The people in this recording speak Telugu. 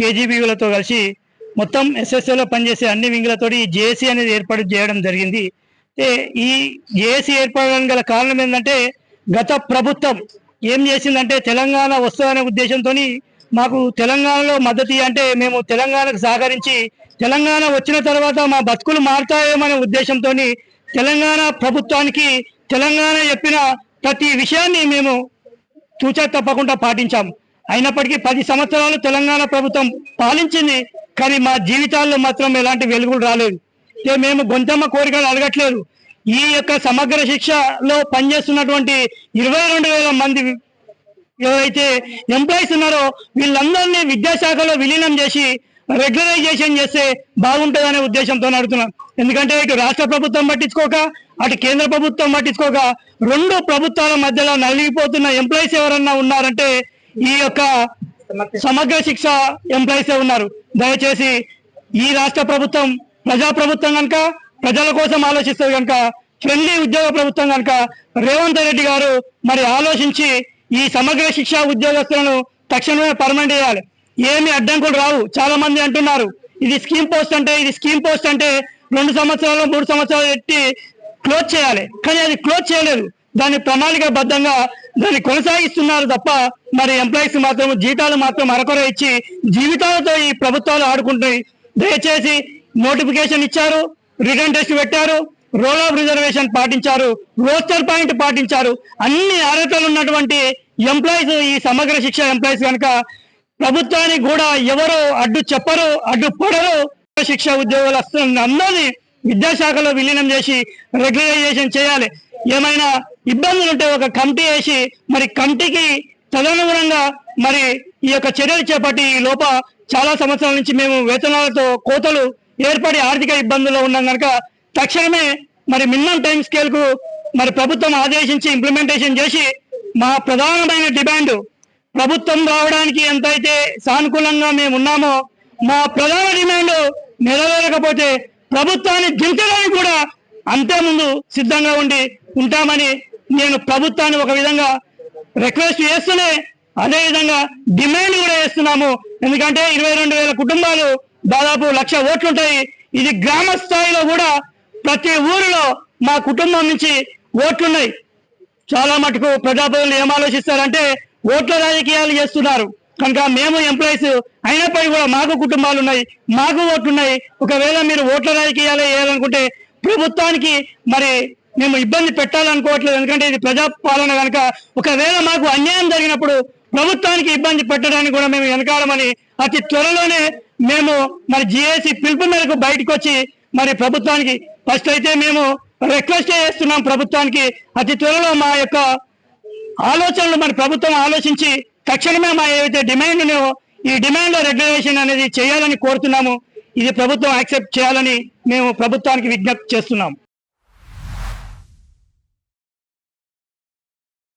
కేజీబీలతో కలిసి మొత్తం ఎస్ఎస్ఓలో పనిచేసే అన్ని వింగులతోటి ఈ జేఏసీ అనేది ఏర్పాటు చేయడం జరిగింది. ఈ జేఏసీ ఏర్పడడానికి గల కారణం ఏంటంటే గత ప్రభుత్వం ఏం చేసిందంటే తెలంగాణ వస్తుందనే ఉద్దేశంతో మాకు తెలంగాణలో మద్దతు అంటే మేము తెలంగాణకు సహకరించి తెలంగాణ వచ్చిన తర్వాత మా బతుకులు మారుతాయేమనే ఉద్దేశంతో తెలంగాణ ప్రభుత్వానికి తెలంగాణ చెప్పిన ప్రతి విషయాన్ని మేము తూచా తప్పకుండా పాటించాం. అయినప్పటికీ పది సంవత్సరాలు తెలంగాణ ప్రభుత్వం పాలించింది కానీ మా జీవితాల్లో మాత్రం ఎలాంటి వెలుగులు రాలేదు. ఇక మేము గొంతమ్మ కోరికలు అడగట్లేదు. ఈ యొక్క సమగ్ర శిక్షలో పనిచేస్తున్నటువంటి ఇరవై రెండు వేల మంది ఏవైతే ఎంప్లాయీస్ ఉన్నారో వీళ్ళందరినీ విద్యాశాఖలో విలీనం చేసి రెగ్యులరైజేషన్ చేస్తే బాగుంటుందనే ఉద్దేశంతో నడుతున్నాం. ఎందుకంటే ఇటు రాష్ట్ర ప్రభుత్వం పట్టించుకోక అటు కేంద్ర ప్రభుత్వం పట్టించుకోక రెండు ప్రభుత్వాల మధ్యలో నలిగిపోతున్న ఎంప్లాయీస్ ఎవరన్నా ఉన్నారంటే ఈ యొక్క సమగ్ర శిక్ష ఎంప్లాయీసే ఉన్నారు. దయచేసి ఈ రాష్ట్ర ప్రభుత్వం ప్రజా ప్రభుత్వం కనుక ప్రజల కోసం ఆలోచిస్తుంది కనుక ఫ్రెండ్లీ ఉద్యోగ ప్రభుత్వం కనుక రేవంత్ రెడ్డి గారు మరి ఆలోచించి ఈ సమగ్ర శిక్ష ఉద్యోగస్తులను తక్షణమే పర్మనెంట్ చేయాలి. ఏమి అడ్డంకులు రావు. చాలా మంది అంటున్నారు ఇది స్కీమ్ పోస్ట్ అంటే ఇది స్కీమ్ పోస్ట్ అంటే రెండు సంవత్సరాలు మూడు సంవత్సరాలు పెట్టి క్లోజ్ చేయాలి. కానీ అది క్లోజ్ చేయలేదు. దాన్ని ప్రణాళికబద్ధంగా దాన్ని కొనసాగిస్తున్నారు తప్ప మరి ఎంప్లాయీస్ మాత్రం జీతాలు మాత్రం అరకొర ఇచ్చి జీవితాలతో ఈ ప్రభుత్వాలు ఆడుకుంటాయి దయచేసి నోటిఫికేషన్ ఇచ్చారు రిటర్న్ టెస్ట్ పెట్టారు రోల్ ఆఫ్ రిజర్వేషన్ పాటించారు రోస్టర్ పాయింట్ పాటించారు. అన్ని అర్హతలు ఉన్నటువంటి ఎంప్లాయీస్ ఈ సమగ్ర శిక్ష ఎంప్లాయీస్ కనుక ప్రభుత్వానికి కూడా ఎవరు అడ్డు చెప్పరు అడ్డు పడరు. శిక్ష ఉద్యోగులు వస్తున్న అందరినీ విద్యాశాఖలో విలీనం చేసి రెగ్యులరైజేషన్ చేయాలి. ఏమైనా ఇబ్బందులు ఉంటే ఒక కమిటీ వేసి మరి కమిటీకి తదనుగుణంగా మరి ఈ యొక్క చర్యలు చేపట్టి ఈ లోప చాలా సంవత్సరాల నుంచి మేము వేతనాలతో కోతలు ఏర్పడి ఆర్థిక ఇబ్బందుల్లో ఉన్నాం కనుక తక్షణమే మరి మినిమం టైం స్కేల్కు మరి ప్రభుత్వం ఆదేశించి ఇంప్లిమెంటేషన్ చేసి మా ప్రధానమైన డిమాండ్ ప్రభుత్వం రావడానికి ఎంతైతే సానుకూలంగా మేము ఉన్నామో మా ప్రధాన డిమాండ్ నెరవేరకపోతే ప్రభుత్వాన్ని దించడానికి కూడా అంతే ముందు సిద్ధంగా ఉండి ఉంటామని నేను ప్రభుత్వాన్ని ఒక విధంగా రిక్వెస్ట్ చేస్తూనే అదేవిధంగా డిమాండ్ కూడా చేస్తున్నాము. ఎందుకంటే ఇరవై రెండు వేల కుటుంబాలు దాదాపు లక్ష ఓట్లుంటాయి. ఇది గ్రామ స్థాయిలో కూడా ప్రతి ఊరిలో మా కుటుంబం నుంచి ఓట్లున్నాయి. చాలా మటుకు ప్రజాప్రతినిధులు ఏం ఆలోచిస్తారంటే ఓట్ల రాజకీయాలు చేస్తున్నారు. కనుక మేము ఎంప్లాయీస్ అయినప్పటికీ కూడా మాకు కుటుంబాలు ఉన్నాయి మాకు ఓట్లు ఉన్నాయి ఒకవేళ మీరు ఓట్ల రాజకీయాలు వేయాలనుకుంటే ప్రభుత్వానికి మరి మేము ఇబ్బంది పెట్టాలనుకోవట్లేదు. ఎందుకంటే ఇది ప్రజాపాలన కనుక ఒకవేళ మాకు అన్యాయం జరిగినప్పుడు ప్రభుత్వానికి ఇబ్బంది పెట్టడానికి కూడా మేము వెనకాడమని అతి త్వరలోనే మేము మరి జిఏసి పిలుపు మేరకు బయటకు వచ్చి మరి ప్రభుత్వానికి ఫస్ట్ అయితే మేము రిక్వెస్ట్ చేస్తున్నాం ప్రభుత్వానికి. అతి త్వరలో మా యొక్క ఆలోచనలు మరి ప్రభుత్వం ఆలోచించి తక్షణమే మా ఏవైతే డిమాండ్ ఉన్నాయో ఈ డిమాండ్ రెగ్యులేషన్ అనేది చేయాలని కోరుతున్నాము. ఇది ప్రభుత్వం యాక్సెప్ట్ చేయాలని మేము ప్రభుత్వానికి విజ్ఞప్తి చేస్తున్నాం